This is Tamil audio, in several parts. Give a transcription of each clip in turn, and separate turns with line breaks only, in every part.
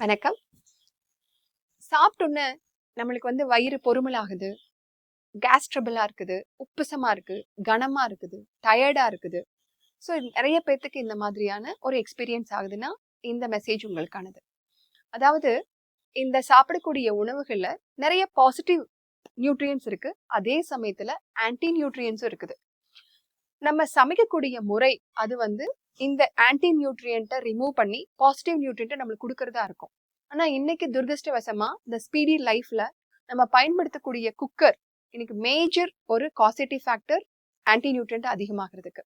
வணக்கம். சாப்பிட்டோன்னு நம்மளுக்கு வந்து வயிறு பொறுமலாகுது கேஸ் ட்ரபிளாக இருக்குது உப்புசமாக இருக்குது கனமாக இருக்குது டயர்டாக இருக்குது. ஸோ நிறைய பேர்த்துக்கு இந்த மாதிரியான ஒரு எக்ஸ்பீரியன்ஸ் ஆகுதுன்னா இந்த மெசேஜ் உங்களுக்கானது. அதாவது இந்த சாப்பிடக்கூடிய உணவுகளில் நிறைய பாசிட்டிவ் நியூட்ரியன்ஸ் இருக்குது அதே சமயத்தில் ஆன்டி நியூட்ரியன்ஸும் இருக்குது. நம்ம சமைக்கக்கூடிய முறை அது வந்து இந்த ஆன்டி நியூட்ரியண்ட்டை ரிமூவ் பண்ணி பாசிட்டிவ் நியூட்ரியண்ட்டை நம்மளுக்கு கொடுக்கறதா இருக்கும். ஆனால் இன்னைக்கு துரதிருஷ்டவசமா இந்த ஸ்பீடி லைஃப்ல நம்ம பயன்படுத்தக்கூடிய குக்கர் இன்னைக்கு மேஜர் ஒரு காசிட்டிவ் ஃபேக்டர் ஆன்டி நியூட்ரியன்ட் அதிகமாகிறதுக்கு.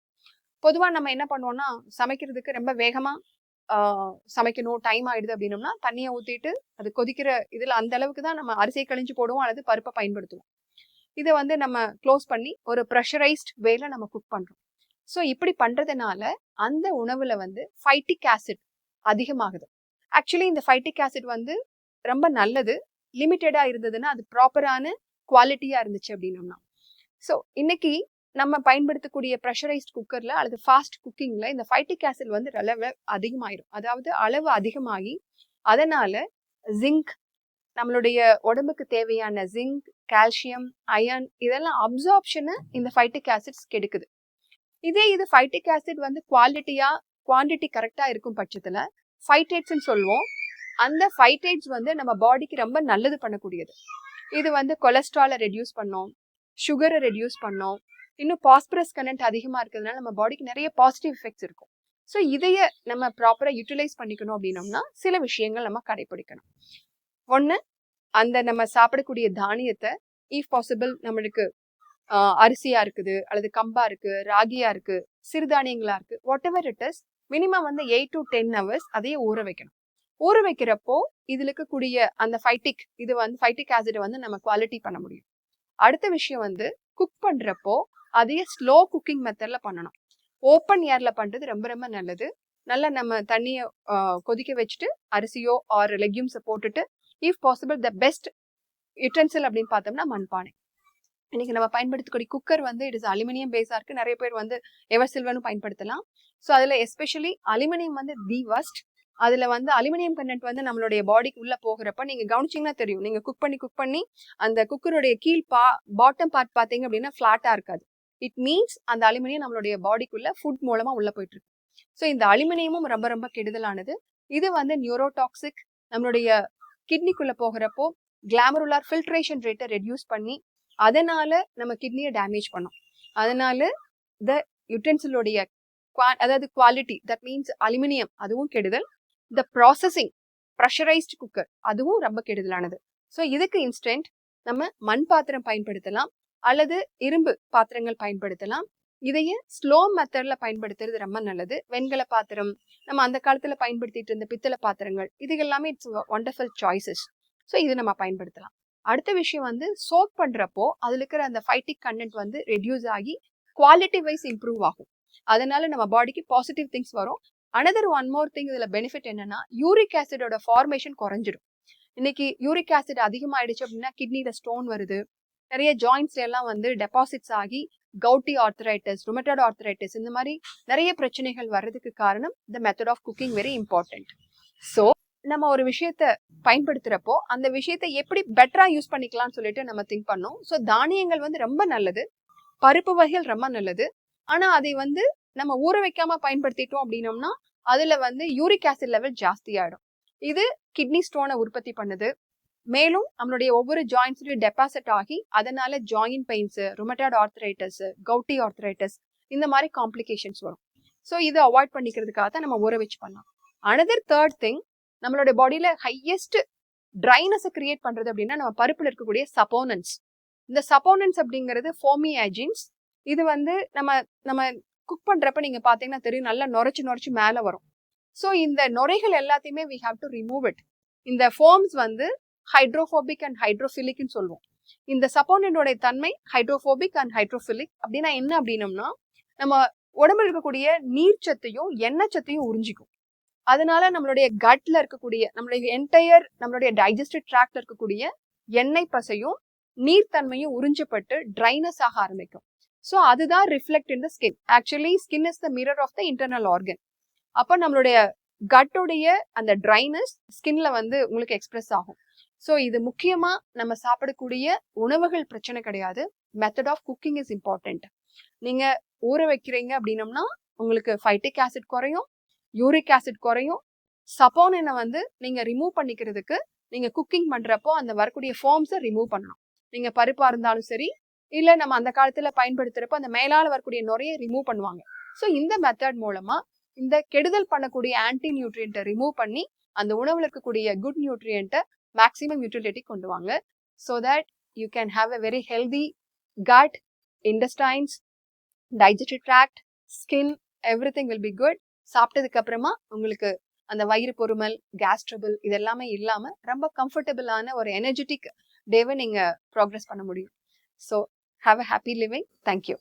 பொதுவாக நம்ம என்ன பண்ணுவோம்னா சமைக்கிறதுக்கு ரொம்ப வேகமாக சமைக்கணும் டைம் ஆயிடுது அப்படின்னம்னா தண்ணியை ஊற்றிட்டு அது கொதிக்கிற இதில் அந்த அளவுக்கு தான் நம்ம அரிசியை கழிஞ்சு போடுவோம் அல்லது பருப்பை பயன்படுத்துவோம். இதை வந்து நம்ம க்ளோஸ் பண்ணி ஒரு ப்ரெஷரைஸ்ட் வேல நம்ம குக் பண்ணுறோம் ஸோ இப்படி பண்ணுறதுனால அந்த உணவில் வந்து ஃபைட்டிக் ஆசிட் அதிகமாகுது. ஆக்சுவலி இந்த ஃபைட்டிக் ஆசிட் வந்து ரொம்ப நல்லது. லிமிட்டடாக இருந்ததுன்னா அது ப்ராப்பரான குவாலிட்டியாக இருந்துச்சு அப்படின்னோம்னா. ஸோ இன்னைக்கு நம்ம பயன்படுத்தக்கூடிய ப்ரெஷரைஸ்ட் குக்கரில் அல்லது ஃபாஸ்ட் குக்கிங்கில் இந்த ஃபைட்டிக் ஆசிட் வந்து அளவு அதிகமாயிரும். அதாவது அளவு அதிகமாகி அதனால் ஜிங்க் நம்மளுடைய உடம்புக்கு தேவையான ஜிங்க் கால்சியம் அயன் இதெல்லாம் அப்சார்ப்ஷனை இந்த ஃபைட்டிக் ஆசிட்ஸ் கெடுக்குது. இதே இது ஃபைட்டிக் ஆசிட் வந்து குவாலிட்டியா குவாண்டிட்டி கரெக்டா இருக்கும் பட்சத்துல ஃபைட்டேட்ஸ்னு சொல்லுவோம் அந்த ஃபைட்டேட்ஸ் வந்து நம்ம பாடிக்கு ரொம்ப நல்லது பண்ணக்கூடியது. இது வந்து கொலஸ்ட்ராலை ரெடியூஸ் பண்ணோம் சுகரை ரெடியூஸ் பண்ணோம். இன்னும் பாஸ்பரஸ் கண்டென்ட் அதிகமாக இருக்கிறதுனால நம்ம பாடிக்கு நிறைய பாசிட்டிவ் எஃபெக்ட்ஸ் இருக்கும். ஸோ இதைய நம்ம ப்ராப்பராக யூட்டிலைஸ் பண்ணிக்கணும் அப்படின்னோம்னா சில விஷயங்கள் நம்ம கடைபிடிக்கணும் ஒன்று அந்த நம்ம சாப்பிடக்கூடிய தானியத்தை இஃப் பாசிபிள் நம்மளுக்கு அரிசியா இருக்குது அல்லது கம்பா இருக்கு ராகியா இருக்கு சிறுதானியங்களா இருக்கு whatever it is minimum வந்து எயிட் டு டென் ஹவர்ஸ் அதையே ஊற வைக்கணும். ஊற வைக்கிறப்போ இதுல இருக்கக்கூடிய அந்த ஃபைட்டிக் இது வந்து ஃபைட்டிக் ஆசிட் வந்து நம்ம குவாலிட்டி பண்ண முடியும். அடுத்த விஷயம் வந்து குக் பண்றப்போ அதையே ஸ்லோ குக்கிங் மெத்தட்ல பண்ணணும். ஓப்பன் ஏர்ல பண்றது ரொம்ப ரொம்ப நல்லது. நல்லா நம்ம தண்ணியை கொதிக்க வச்சுட்டு அரிசியோ ஆர் லெக்யூம்ஸை போட்டுட்டு if possible the best utensil அப்படின்னு பார்த்தோம்னா மண்பானை. இன்னைக்கு நம்ம பயன்படுத்தக்கூடிய குக்கர் வந்து இட் இஸ் அலுமினியம் பேஸாக இருக்குது நிறைய பேர் வந்து எவர் சில்வர்னு பயன்படுத்தலாம். ஸோ அதில் எஸ்பெஷலி அலுமினியம் வந்து தி வஸ்ட் அதில் வந்து அலுமினியம் கண்டென்ட் வந்து நம்மளுடைய பாடிக்கு உள்ளே போகிறப்ப நீங்கள் கவனிச்சிங்கன்னா தெரியும். நீங்கள் குக் பண்ணி குக் பண்ணி அந்த குக்கருடைய கீழ் பா பாட்டம் பார்ட் பார்த்தீங்க அப்படின்னா ஃப்ளாட்டாக இருக்காது. இட் மீன்ஸ் அந்த அலுமினியம் நம்மளுடைய பாடிக்குள்ளே ஃபுட் மூலமாக உள்ளே போயிட்டுருக்கு ஸோ இந்த அலுமினியமும் ரொம்ப ரொம்ப கெடுதலானது. இது வந்து நியூரோடாக்சிக் நம்மளுடைய கிட்னிக்குள்ளே போகிறப்போ கிளாமருலார் ஃபில்ட்ரேஷன் ரேட்டை ரெடியூஸ் பண்ணி அதனால நம்ம கிட்னியை டேமேஜ் பண்ணோம். அதனால த யுட்டென்சிலோடைய அதாவது குவாலிட்டி தட் மீன்ஸ் அலுமினியம் அதுவும் கெடுதல். த ப்ராசஸிங் ப்ரெஷரைஸ்ட் குக்கர் அதுவும் ரொம்ப கெடுதலானது. ஸோ இதுக்கு இன்ஸ்டன்ட் நம்ம மண் பாத்திரம் பயன்படுத்தலாம் அல்லது இரும்பு பாத்திரங்கள் பயன்படுத்தலாம். இதையே ஸ்லோ மெத்தடில் பயன்படுத்துறது ரொம்ப நல்லது. வெண்கல பாத்திரம் நம்ம அந்த காலத்தில் பயன்படுத்திட்டு இருந்த பித்தளை பாத்திரங்கள் இது எல்லாமே இட்ஸ் ஒண்டர்ஃபுல் சாய்ஸஸ் ஸோ இது நம்ம பயன்படுத்தலாம். அடுத்த விஷயம் வந்து சோக் பண்ணுறப்போ அதில் இருக்கிற அந்த ஃபைட்டிக் கண்டென்ட் வந்து ரெடியூஸ் ஆகி குவாலிட்டி வைஸ் இம்ப்ரூவ் ஆகும். அதனால நம்ம பாடிக்கு பாசிட்டிவ் திங்ஸ் வரும். அனதர் ஒன் மோர் திங் இதில் பெனிஃபிட் என்னன்னா யூரிக் ஆசிடோட ஃபார்மேஷன் குறைஞ்சிடும். இன்னைக்கு யூரிக் ஆசிட் அதிகமாயிடுச்சு அப்படின்னா கிட்னியில் ஸ்டோன் வருது. நிறைய ஜாயின்ஸ்ல எல்லாம் வந்து டெபாசிட்ஸ் ஆகி கவுட்டி ஆர்த்தரைட்டிஸ் ருமெட்டட் ஆர்த்தரைட்டிஸ் இந்த மாதிரி நிறைய பிரச்சனைகள் வர்றதுக்கு காரணம் the method of cooking very important so நம்ம ஒரு விஷயத்த பயன்படுத்துறப்போ அந்த விஷயத்தை எப்படி பெட்டரா யூஸ் பண்ணிக்கலாம்னு சொல்லிட்டு நம்ம திங்க் பண்ணோம். ஸோ தானியங்கள் வந்து ரொம்ப நல்லது. பருப்பு வகைகள் ரொம்ப நல்லது. ஆனா அதை வந்து நம்ம ஊற வைக்காம பயன்படுத்திட்டோம் அப்படின்னோம்னா அதுல வந்து யூரிக் ஆசிட் லெவல் ஜாஸ்தி ஆயிடும். இது கிட்னி ஸ்டோனை உற்பத்தி பண்ணுது. மேலும் நம்மளுடைய ஒவ்வொரு ஜாயின்ஸ்லயும் டெபாசிட் ஆகி அதனால join pains rheumatoid arthritis gouty arthritis இந்த மாதிரி காம்ப்ளிகேஷன்ஸ் வரும். ஸோ இதை அவாய்ட் பண்ணிக்கிறதுக்காக தான் நம்ம ஊற வச்சு பண்ணலாம் அனதர் தேர்ட் திங் நம்மளோட பாடியில ஹையஸ்ட் ட்ரைனஸை கிரியேட் பண்றது அப்படின்னா நம்ம பருப்புல இருக்கக்கூடிய சப்போனன்ஸ் இந்த சப்போனன்ஸ் அப்படிங்கிறது ஃபோமி ஏஜின்ஸ் இது வந்து நம்ம நம்ம குக் பண்றப்ப நீங்க பாத்தீங்கன்னா தெரியும் நல்லா நுரைச்சு நுரைச்சு மேல வரும். ஸோ இந்த நுரைகள் எல்லாத்தையுமே we have to remove it இந்த ஃபோம்ஸ் வந்து ஹைட்ரோஃபோபிக் அண்ட் ஹைட்ரோஃபிலிக்னு சொல்லுவோம். இந்த சப்போனண்டோட தன்மை ஹைட்ரோஃபோபிக் அண்ட் ஹைட்ரோஃபிலிக் அப்படின்னா என்ன அப்படின்னம்னா நம்ம உடம்புல இருக்கக்கூடிய நீர்ச்சத்தையும் எண்ணெய் சத்தையும் உறிஞ்சிக்கும். அதனால நம்மளுடைய கட்ல இருக்கக்கூடிய நம்மளுடைய என்டையர் நம்மளுடைய டைஜஸ்டிவ் ட்ராக்ட்ல இருக்கக்கூடிய எண்ணெய் பசையும் நீர்த்தன்மையும் உறிஞ்சப்பட்டு ட்ரைனஸ் ஆக ஆரம்பிக்கும். ஸோ அதுதான் reflect in the skin actually skin is the mirror of the internal organ அப்போ நம்மளுடைய கட்டுடைய அந்த ட்ரைனஸ் ஸ்கின்ல வந்து உங்களுக்கு எக்ஸ்பிரஸ் ஆகும். ஸோ இது முக்கியமா நம்ம சாப்பிடக்கூடிய உணவுகள் பிரச்சனை கிடையாது. Method of cooking is important நீங்க ஊற வைக்கிறீங்க அப்படின்னம்னா உங்களுக்கு ஃபைட்டிக் ஆசிட் குறையும் யூரிக் ஆசிட் குறையும். சப்போனினை வந்து நீங்கள் ரிமூவ் பண்ணிக்கிறதுக்கு நீங்கள் குக்கிங் பண்ணுறப்போ அந்த வரக்கூடிய ஃபார்ம்ஸை ரிமூவ் பண்ணணும். நீங்கள் பருப்பாக இருந்தாலும் சரி இல்லை நம்ம அந்த காலத்தில் பயன்படுத்துகிறப்போ அந்த மேலால் வரக்கூடிய நுரையை ரிமூவ் பண்ணுவாங்க. ஸோ இந்த மெத்தட் மூலமாக இந்த கெடுதல் பண்ணக்கூடிய ஆன்டி நியூட்ரியன்ட்டை ரிமூவ் பண்ணி அந்த உணவில் இருக்கக்கூடிய குட் நியூட்ரியன்ட்டை மேக்ஸிமம் யூட்டிலிட்டி கொண்டு வாங்க. So that you can have a very healthy gut intestines digestive tract skin everything will be good சாப்பிட்டதுக்கு அப்புறமா உங்களுக்கு அந்த வயிறு பொறுமல் கேஸ் ட்ரபிள் இதெல்லாமே இல்லாம ரொம்ப கம்ஃபர்டபுளான ஒரு எனர்ஜெட்டிக் டேவை நீங்க ப்ராக்ரஸ் பண்ண முடியும். So have a happy living thank you